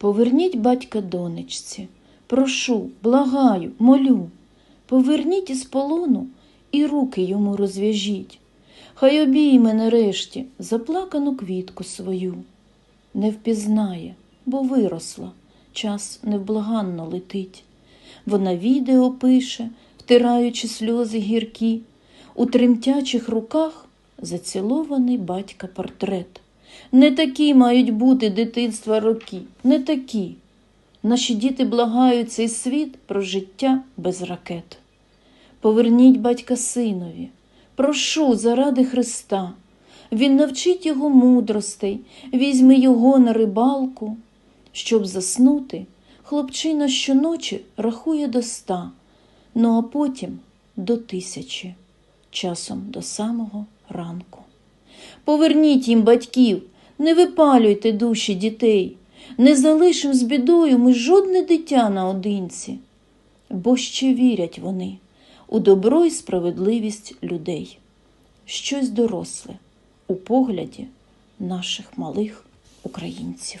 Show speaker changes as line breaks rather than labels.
Поверніть батька донечці, прошу, благаю, молю. Поверніть із полону і руки йому розв'яжіть. Хай обійме нарешті заплакану квітку свою. Не впізнає, бо виросла, час невблаганно летить. Вона відео пише, втираючи сльози гіркі, у тремтячих руках зацілований батька портрет. Не такі мають бути дитинства роки, не такі. Наші діти благають цей світ про життя без ракет. Поверніть батька синові, прошу заради Христа. Він навчить його мудростей, візьме його на рибалку. Щоб заснути, хлопчина щоночі рахує до ста, ну а потім до тисячі, часом до самого ранку. Поверніть їм батьків, не випалюйте душі дітей, не залишим з бідою ми жодне дитя наодинці, бо ще вірять вони у добро і справедливість людей, щось доросле у погляді наших малих українців.